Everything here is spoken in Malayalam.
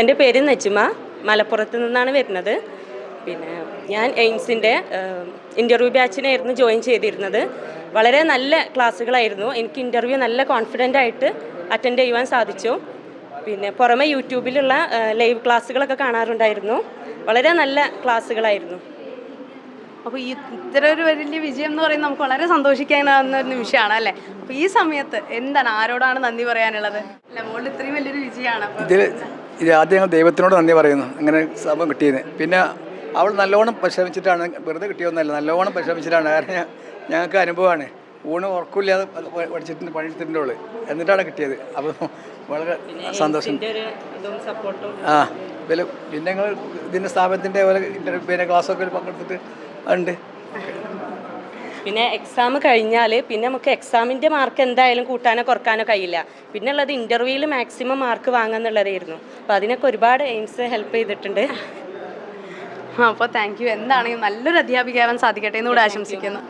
എന്റെ പേര് നജ്മ. മലപ്പുറത്ത് നിന്നാണ് വരുന്നത്. പിന്നെ ഞാൻ എയിംസിന്റെ ഇന്റർവ്യൂ ബാച്ചിനായിരുന്നു ജോയിൻ ചെയ്തിരുന്നത്. വളരെ നല്ല ക്ലാസ്സുകളായിരുന്നു. എനിക്ക് ഇന്റർവ്യൂ നല്ല കോൺഫിഡന്റ് ആയിട്ട് അറ്റൻഡ് ചെയ്യുവാൻ സാധിച്ചു. പിന്നെ പുറമെ യൂട്യൂബിലുള്ള ലൈവ് ക്ലാസ്സുകളൊക്കെ കാണാറുണ്ടായിരുന്നു. വളരെ നല്ല ക്ലാസ്സുകളായിരുന്നു. അപ്പോൾ ഈ ഇത്ര ഒരു വലിയ വിജയം എന്ന് പറയുന്നത് നമുക്ക് വളരെ സന്തോഷിക്കാനാവുന്ന ഒരു നിമിഷമാണ് അല്ലേ? അപ്പോൾ ഈ സമയത്ത് എന്താണ് ആരോടാണ് നന്ദി പറയാനുള്ളത്? അല്ല മോളിൽ ഇത്രയും വലിയൊരു വിജയമാണ്. അപ്പോൾ ഇത് ആദ്യം ഞങ്ങൾ ദൈവത്തിനോട് നന്ദി പറയുന്നു. അങ്ങനെ സംഭവം കിട്ടിയത്. പിന്നെ അവൾ നല്ലോണം പരിശ്രമിച്ചിട്ടാണ് വെറുതെ കിട്ടിയൊന്നുമല്ല നല്ലോണം പരിശ്രമിച്ചിട്ടാണ്. കാരണം ഞങ്ങൾക്ക് അനുഭവമാണ്. ഊണ് ഉറക്കമില്ലാതെ പ- പഠിച്ചിട്ടുണ്ട് പണിയെടുത്തിട്ടുണ്ട് അവൾ. എന്നിട്ടാണ് കിട്ടിയത്. അപ്പോൾ വളരെ സന്തോഷം. ആ പിന്നെ പിന്നെ ഞങ്ങൾ ഇതിന്റെ സ്ഥാപനത്തിന്റെ പോലെ പിന്നെ ക്ലാസ്സൊക്കെ പങ്കെടുത്തിട്ട് ഉണ്ട്. പിന്നെ എക്സാം കഴിഞ്ഞാൽ പിന്നെ നമുക്ക് എക്സാമിന്റെ മാർക്ക് എന്തായാലും കൂട്ടാനോ കുറക്കാനോ കഴിയില്ല. പിന്നെ ഉള്ളത് ഇന്റർവ്യൂവിൽ മാക്സിമം മാർക്ക് വാങ്ങാന്നുള്ളതായിരുന്നു അപ്പോൾ അതിനൊക്കെ ഒരുപാട് എയിംസ് ഹെൽപ്പ് ചെയ്തിട്ടുണ്ട്. അപ്പോൾ താങ്ക് യു എന്താണെങ്കിലും നല്ലൊരു അധ്യാപികയാവാൻ സാധിക്കട്ടെ എന്നുകൂടെ ആശംസിക്കുന്നു.